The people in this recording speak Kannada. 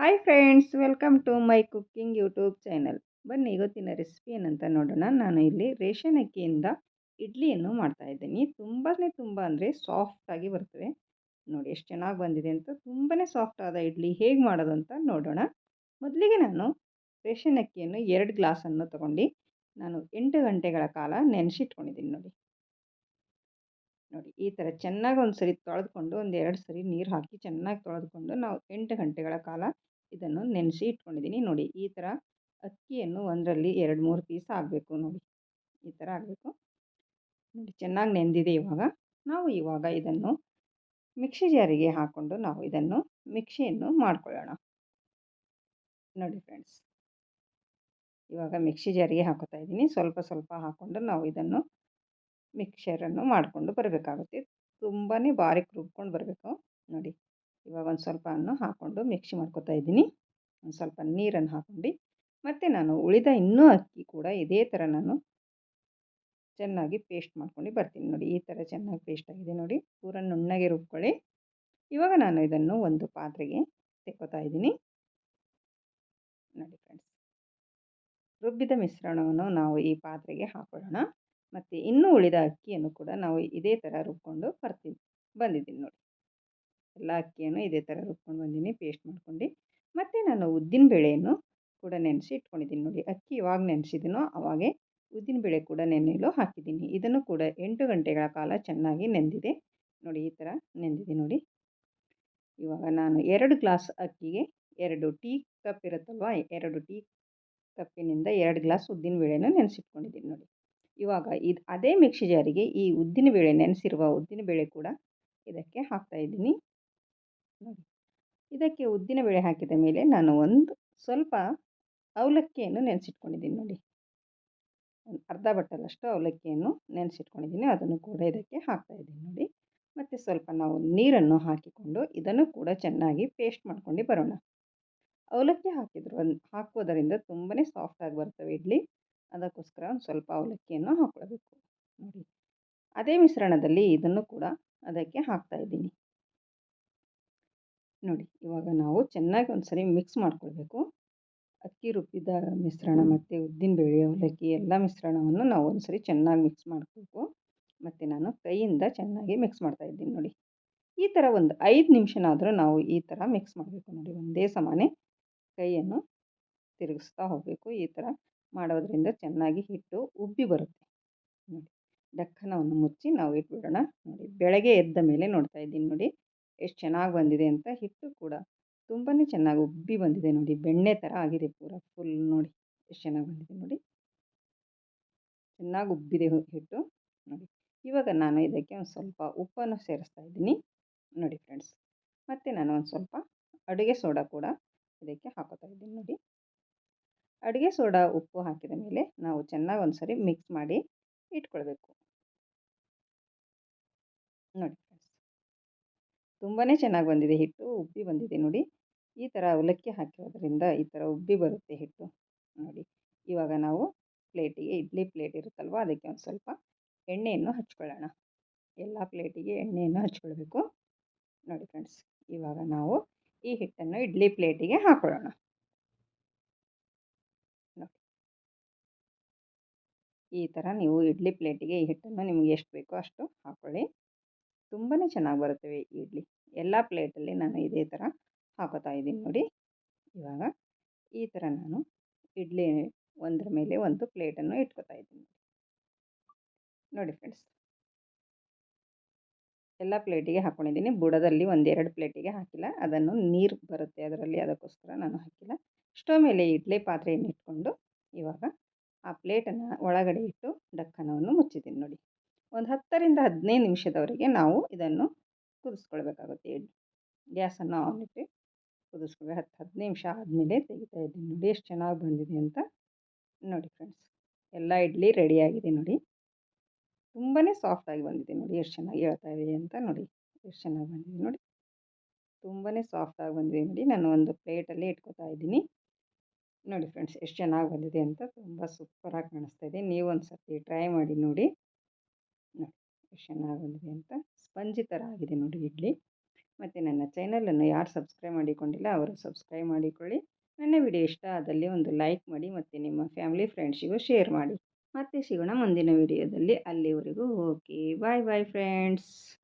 Hi friends welcome to my cooking YouTube channel ಬನ್ನಿ, ಇವತ್ತಿನ ರೆಸಿಪಿ ಏನಂತ ನೋಡೋಣ. ನಾನು ಇಲ್ಲಿ ರೇಷನ್ ಅಕ್ಕಿಯಿಂದ ಇಡ್ಲಿಯನ್ನು ಮಾಡ್ತಾ ಇದ್ದೀನಿ. ತುಂಬಾ ತುಂಬ ಅಂದರೆ ಸಾಫ್ಟಾಗಿ ಬರ್ತವೆ ನೋಡಿ, ಎಷ್ಟು ಚೆನ್ನಾಗಿ ಬಂದಿದೆ ಅಂತ. ತುಂಬಾ ಸಾಫ್ಟ್ ಆದ ಇಡ್ಲಿ ಹೇಗೆ ಮಾಡೋದು ಅಂತ ನೋಡೋಣ. ಮೊದಲಿಗೆ ನಾನು ರೇಷನ್ ಅಕ್ಕಿಯನ್ನು ಎರಡು ಗ್ಲಾಸನ್ನು ತೊಗೊಂಡು ನಾನು ಎಂಟು ಗಂಟೆಗಳ ಕಾಲ ನೆನೆಸಿಟ್ಕೊಂಡಿದ್ದೀನಿ ನೋಡಿ. ನೋಡಿ, ಈ ಥರ ಚೆನ್ನಾಗಿ ಒಂದು ಸರಿ ತೊಳೆದುಕೊಂಡು ಒಂದು ಎರಡು ಸರಿ ನೀರು ಹಾಕಿ ಚೆನ್ನಾಗಿ ತೊಳೆದುಕೊಂಡು ನಾವು ಎಂಟು ಗಂಟೆಗಳ ಕಾಲ ಇದನ್ನು ನೆನೆಸಿ ಇಟ್ಕೊಂಡಿದ್ದೀನಿ. ನೋಡಿ, ಈ ಥರ ಅಕ್ಕಿಯನ್ನು ಒಂದರಲ್ಲಿ ಎರಡು, ಮೂರು ಪೀಸ್ ಆಗಬೇಕು ನೋಡಿ. ಈ ಥರ ಆಗಬೇಕು. ನೋಡಿ, ಚೆನ್ನಾಗಿ ನೆಂದಿದೆ ಇವಾಗ. ನಾವು ಇವಾಗ ಇದನ್ನು ಮಿಕ್ಸಿ ಜಾರಿಗೆ ಹಾಕ್ಕೊಂಡು ನಾವು ಇದನ್ನು ಮಿಕ್ಸಿಯನ್ನು ಮಾಡ್ಕೊಳ್ಳೋಣ. ನೋಡಿ ಫ್ರೆಂಡ್ಸ್. ಇವಾಗ ಮಿಕ್ಸಿ ಜಾರಿಗೆ ಹಾಕೋತಾ ಇದ್ದೀನಿ. ಸ್ವಲ್ಪ ಸ್ವಲ್ಪ ಹಾಕ್ಕೊಂಡು ನಾವು ಇದನ್ನು ಮಿಕ್ಸರನ್ನು ಮಾಡಿಕೊಂಡು ಬರಬೇಕಾಗುತ್ತೆ. ತುಂಬಾ ಬಾರಿಕ್ ರುಬ್ಕೊಂಡು ಬರಬೇಕು. ನೋಡಿ. ಇವಾಗ ಒಂದು ಸ್ವಲ್ಪ ಅನ್ನು ಹಾಕ್ಕೊಂಡು ಮಿಕ್ಸಿ ಮಾಡ್ಕೊತಾ ಇದ್ದೀನಿ. ಒಂದು ಸ್ವಲ್ಪ ನೀರನ್ನು ಹಾಕ್ಕೊಂಡು ಮತ್ತು ನಾನು ಉಳಿದ ಇನ್ನೂ ಅಕ್ಕಿ ಕೂಡ ಇದೇ ಥರ ನಾನು ಚೆನ್ನಾಗಿ ಪೇಸ್ಟ್ ಮಾಡ್ಕೊಂಡು ಬರ್ತೀನಿ. ನೋಡಿ, ಈ ಥರ ಚೆನ್ನಾಗಿ ಪೇಸ್ಟ್ ಆಗಿದೆ ನೋಡಿ, ಪೂರ ನುಣ್ಣಗೆ ರುಬ್ಕೊಳ್ಳಿ. ಇವಾಗ ನಾನು ಇದನ್ನು ಒಂದು ಪಾತ್ರೆಗೆ ತೆಕ್ಕೋತಾ ಇದ್ದೀನಿ. ನೋಡಿ ಫ್ರೆಂಡ್ಸ್ ರುಬ್ಬಿದ ಮಿಶ್ರಣವನ್ನು ನಾವು ಈ ಪಾತ್ರೆಗೆ ಹಾಕೊಳ್ಳೋಣ. ಮತ್ತು ಇನ್ನೂ ಉಳಿದ ಅಕ್ಕಿಯನ್ನು ಕೂಡ ನಾವು ಇದೇ ಥರ ರುಬ್ಕೊಂಡು ಬರ್ತೀವಿ, ಬಂದಿದ್ದೀನಿ ನೋಡಿ. ಎಲ್ಲ ಅಕ್ಕಿಯನ್ನು ಇದೇ ಥರ ರುಬ್ಕೊಂಡು ಬಂದೀನಿ, ಪೇಸ್ಟ್ ಮಾಡ್ಕೊಂಡು. ಮತ್ತು ನಾನು ಉದ್ದಿನ ಬೇಳೆಯನ್ನು ಕೂಡ ನೆನೆಸಿ ಇಟ್ಕೊಂಡಿದ್ದೀನಿ ನೋಡಿ, ಅಕ್ಕಿ ಇವಾಗ ನೆನೆಸಿದ್ದೀನೋ ಅವಾಗೆ ಉದ್ದಿನ ಬೇಳೆ ಕೂಡ ನೆನೆಯಲು ಹಾಕಿದ್ದೀನಿ. ಇದನ್ನು ಕೂಡ ಎಂಟು ಗಂಟೆಗಳ ಕಾಲ ಚೆನ್ನಾಗಿ ನೆಂದಿದೆ. ನೋಡಿ, ಈ ಥರ ನೆಂದಿದೆ ನೋಡಿ. ಇವಾಗ ನಾನು ಎರಡು ಗ್ಲಾಸ್ ಅಕ್ಕಿಗೆ ಎರಡು ಟೀ ಕಪ್ ಇರುತ್ತಲ್ವ, ಎರಡು ಟೀ ಕಪ್ಪಿನಿಂದ ಎರಡು ಗ್ಲಾಸ್ ಉದ್ದಿನ ಬೇಳೆನ ನೆನೆಸಿಟ್ಕೊಂಡಿದ್ದೀನಿ ನೋಡಿ. ಇವಾಗ ಇದು, ಅದೇ ಮಿಕ್ಸಿ ಜಾರಿಗೆ ಈ ಉದ್ದಿನ ಬೇಳೆ ನೆನೆಸಿರುವ ಉದ್ದಿನ ಬೇಳೆ ಕೂಡ ಇದಕ್ಕೆ ಹಾಕ್ತಾಯಿದ್ದೀನಿ ನೋಡಿ ಇದಕ್ಕೆ ಉದ್ದಿನ ಬೇಳೆ ಹಾಕಿದ ಮೇಲೆ ನಾನು ಒಂದು ಸ್ವಲ್ಪ ಅವಲಕ್ಕಿಯನ್ನು ನೆನೆಸಿಟ್ಕೊಂಡಿದ್ದೀನಿ ನೋಡಿ. ಒಂದು ಅರ್ಧ ಬಟ್ಟಲಷ್ಟು ಅವಲಕ್ಕಿಯನ್ನು ನೆನೆಸಿಟ್ಕೊಂಡಿದ್ದೀನಿ. ಅದನ್ನು ಕೂಡ ಇದಕ್ಕೆ ಹಾಕ್ತಾಯಿದ್ದೀನಿ ನೋಡಿ. ಮತ್ತು ಸ್ವಲ್ಪ ನಾವು ನೀರನ್ನು ಹಾಕಿಕೊಂಡು ಇದನ್ನು ಕೂಡ ಚೆನ್ನಾಗಿ ಪೇಸ್ಟ್ ಮಾಡ್ಕೊಂಡು ಬರೋಣ. ಅವಲಕ್ಕಿ ಹಾಕಿದ್ರು ಹಾಕೋದರಿಂದ ತುಂಬಾ ಸಾಫ್ಟಾಗಿ ಬರ್ತವೆ ಇಡ್ಲಿ. ಅದಕ್ಕೋಸ್ಕರ ಒಂದು ಸ್ವಲ್ಪ ಅವಲಕ್ಕಿಯನ್ನು ಹಾಕ್ಕೊಳ್ಬೇಕು. ನೋಡಿ. ಅದೇ ಮಿಶ್ರಣದಲ್ಲಿ ಇದನ್ನು ಕೂಡ ಅದಕ್ಕೆ ಹಾಕ್ತಾಯಿದ್ದೀನಿ ನೋಡಿ, ಇವಾಗ ನಾವು ಚೆನ್ನಾಗಿ ಒಂದು ಸರಿ ಮಿಕ್ಸ್ ಮಾಡ್ಕೊಳ್ಬೇಕು. ಅಕ್ಕಿ ರುಬ್ಬಿದ ಮಿಶ್ರಣ ಮತ್ತು ಉದ್ದಿನಬೇಳೆ ಅವಲಕ್ಕಿ ಎಲ್ಲ ಮಿಶ್ರಣವನ್ನು ನಾವು ಒಂದು ಸರಿ ಚೆನ್ನಾಗಿ ಮಿಕ್ಸ್ ಮಾಡಬೇಕು ಮತ್ತು ನಾನು ಕೈಯಿಂದ ಚೆನ್ನಾಗಿ ಮಿಕ್ಸ್ ಮಾಡ್ತಾ ಇದ್ದೀನಿ ನೋಡಿ. ಈ ಥರ ಒಂದು ಐದು ನಿಮಿಷನಾದರೂ ನಾವು ಈ ಥರ ಮಿಕ್ಸ್ ಮಾಡಬೇಕು ನೋಡಿ. ಒಂದೇ ಸಮಾನೆ ಕೈಯನ್ನು ತಿರುಗಿಸ್ತಾ ಹೋಗಬೇಕು. ಈ ಥರ ಮಾಡೋದ್ರಿಂದ ಚೆನ್ನಾಗಿ ಹಿಟ್ಟು ಉಬ್ಬಿ ಬರುತ್ತೆ. ನೋಡಿ, ಡಕ್ಕನವನ್ನು ಮುಚ್ಚಿ ನಾವು ಇಟ್ಬಿಡೋಣ. ನೋಡಿ, ಬೆಳಗ್ಗೆ ಎದ್ದ ಮೇಲೆ ನೋಡ್ತಾ ಇದ್ದೀನಿ ನೋಡಿ. ಎಷ್ಟು ಚೆನ್ನಾಗಿ ಬಂದಿದೆ ಅಂತ ಹಿಟ್ಟು ಕೂಡ ತುಂಬಾ ಚೆನ್ನಾಗಿ ಉಬ್ಬಿ ಬಂದಿದೆ ನೋಡಿ. ಬೆಣ್ಣೆ ಥರ ಆಗಿದೆ ಪೂರ ಫುಲ್ ನೋಡಿ. ಎಷ್ಟು ಚೆನ್ನಾಗಿ ಬಂದಿದೆ ನೋಡಿ. ಚೆನ್ನಾಗಿ ಉಬ್ಬಿದೆ ಹಿಟ್ಟು ನೋಡಿ. ಇವಾಗ ನಾನು ಇದಕ್ಕೆ ಒಂದು ಸ್ವಲ್ಪ ಉಪ್ಪನ್ನು ಸೇರಿಸ್ತಾ ಇದ್ದೀನಿ ನೋಡಿ ಫ್ರೆಂಡ್ಸ್ ಮತ್ತು ನಾನು ಒಂದು ಸ್ವಲ್ಪ ಅಡುಗೆ ಸೋಡಾ ಕೂಡ ಇದಕ್ಕೆ ಹಾಕೋತಾ ಇದ್ದೀನಿ ನೋಡಿ. ಅಡುಗೆ ಸೋಡಾ ಉಪ್ಪು ಹಾಕಿದ ಮೇಲೆ ನಾವು ಚೆನ್ನಾಗಿ ಒಂದು ಸರಿ ಮಿಕ್ಸ್ ಮಾಡಿ ಇಟ್ಕೊಳ್ಬೇಕು. ನೋಡಿ. ತುಂಬಾ ಚೆನ್ನಾಗಿ ಬಂದಿದೆ ಹಿಟ್ಟು, ಉಬ್ಬಿ ಬಂದಿದೆ ನೋಡಿ. ಈ ಥರ ಅವಲಕ್ಕಿ ಹಾಕಿರೋದ್ರಿಂದ ಈ ಥರ ಉಬ್ಬಿ ಬರುತ್ತೆ ಹಿಟ್ಟು ನೋಡಿ. ಇವಾಗ ನಾವು ಪ್ಲೇಟಿಗೆ ಇಡ್ಲಿ ಪ್ಲೇಟ್ ಇರುತ್ತಲ್ವ ಅದಕ್ಕೆ ಒಂದು ಸ್ವಲ್ಪ ಎಣ್ಣೆಯನ್ನು ಹಚ್ಕೊಳ್ಳೋಣ. ಎಲ್ಲ ಪ್ಲೇಟಿಗೆ ಎಣ್ಣೆಯನ್ನು ಹಚ್ಕೊಳ್ಬೇಕು. ನೋಡಿ ಫ್ರೆಂಡ್ಸ್ ಇವಾಗ ನಾವು ಈ ಹಿಟ್ಟನ್ನು ಇಡ್ಲಿ ಪ್ಲೇಟಿಗೆ ಹಾಕೊಳ್ಳೋಣ. ನೋಡಿ. ಈ ಥರ ನೀವು ಇಡ್ಲಿ ಪ್ಲೇಟಿಗೆ ಈ ಹಿಟ್ಟನ್ನು ನಿಮಗೆ ಎಷ್ಟು ಬೇಕೋ ಅಷ್ಟು ಹಾಕ್ಕೊಳ್ಳಿ ತುಂಬಾ ಚೆನ್ನಾಗಿ ಬರುತ್ತವೆ ಇಡ್ಲಿ. ಎಲ್ಲ ಪ್ಲೇಟಲ್ಲಿ ನಾನು ಇದೇ ಥರ ಹಾಕೋತಾ ಇದ್ದೀನಿ ನೋಡಿ. ಇವಾಗ ಈ ಥರ ನಾನು ಇಡ್ಲಿ ಒಂದರ ಮೇಲೆ ಒಂದು ಪ್ಲೇಟನ್ನು ಇಟ್ಕೋತಾ ಇದ್ದೀನಿ. ನೋಡಿ ಫ್ರೆಂಡ್ಸ್. ಎಲ್ಲ ಪ್ಲೇಟಿಗೆ ಹಾಕ್ಕೊಂಡಿದ್ದೀನಿ ಬುಡದಲ್ಲಿ ಒಂದೆರಡು ಪ್ಲೇಟಿಗೆ ಹಾಕಿಲ್ಲ. ಅದನ್ನು ನೀರು ಬರುತ್ತೆ ಅದರಲ್ಲಿ. ಅದಕ್ಕೋಸ್ಕರ ನಾನು ಹಾಕಿಲ್ಲ. ಸ್ಟವ್ ಮೇಲೆ ಇಡ್ಲಿ ಪಾತ್ರೆಯನ್ನು ಇಟ್ಕೊಂಡು ಇವಾಗ ಆ ಪ್ಲೇಟನ್ನು ಒಳಗಡೆ ಇಟ್ಟು ಡಕ್ಕನವನ್ನು ಮುಚ್ಚಿದ್ದೀನಿ ನೋಡಿ. ಒಂದು ಹತ್ತರಿಂದ ಹದಿನೈದು ನಿಮಿಷದವರೆಗೆ ನಾವು ಇದನ್ನು ಕುದಿಸ್ಕೊಳ್ಬೇಕಾಗುತ್ತೆ. ಗ್ಯಾಸನ್ನು ಆನ್ ಇಟ್ಟು ಕುದಿಸ್ಕೊಳ್ಬೇಕು. ಹತ್ತು ಹದಿನೈದು ನಿಮಿಷ ಆದಮೇಲೆ ತೆಗಿತಾ ಇದ್ದೀನಿ. ನೋಡಿ ಎಷ್ಟು ಚೆನ್ನಾಗಿ ಬಂದಿದೆ ಅಂತ. ನೋಡಿ ಫ್ರೆಂಡ್ಸ್, ಎಲ್ಲ ಇಡ್ಲಿ ರೆಡಿಯಾಗಿದೆ ನೋಡಿ. ತುಂಬಾ ಸಾಫ್ಟಾಗಿ ಬಂದಿದೆ ನೋಡಿ ಎಷ್ಟು ಚೆನ್ನಾಗಿ ಹೇಳ್ತಾ ಇದೆ ಅಂತ ನೋಡಿ. ಎಷ್ಟು ಚೆನ್ನಾಗಿ ಬಂದಿದೆ ನೋಡಿ. ತುಂಬಾ ಸಾಫ್ಟಾಗಿ ಬಂದಿದೆ ನೋಡಿ. ನಾನು ಒಂದು ಪ್ಲೇಟಲ್ಲಿ ಇಟ್ಕೋತಾ ಇದ್ದೀನಿ. ನೋಡಿ ಫ್ರೆಂಡ್ಸ್, ಎಷ್ಟು ಚೆನ್ನಾಗಿ ಬಂದಿದೆ ಅಂತ. ತುಂಬ ಸೂಪರಾಗಿ ಕಾಣಿಸ್ತಾ ಇದೆ. ನೀವು ಒಂದು ಸರ್ತಿ ಟ್ರೈ ಮಾಡಿ ನೋಡಿ. ಆಗಲಿದೆ ಅಂತ. ಸ್ಪಂಜಿ ಆಗಿದೆ ನೋಡಿ ಇಡ್ಲಿ. ಮತ್ತು ನನ್ನ ಚಾನಲನ್ನು ಯಾರು ಸಬ್ಸ್ಕ್ರೈಬ್ ಮಾಡಿಕೊಂಡಿಲ್ಲ ಅವರು ಸಬ್ಸ್ಕ್ರೈಬ್ ಮಾಡಿಕೊಳ್ಳಿ. ನನ್ನ ವಿಡಿಯೋ ಇಷ್ಟ ಆದಲ್ಲಿ ಒಂದು ಲೈಕ್ ಮಾಡಿ ಮತ್ತು ನಿಮ್ಮ ಫ್ಯಾಮಿಲಿ ಫ್ರೆಂಡ್ಸಿಗೂ ಶೇರ್ ಮಾಡಿ. ಮತ್ತೆ ಸಿಗೋಣ ಮುಂದಿನ ವಿಡಿಯೋದಲ್ಲಿ ಅಲ್ಲಿವರೆಗೂ ಓಕೆ ಬಾಯ್ ಬಾಯ್ ಫ್ರೆಂಡ್ಸ್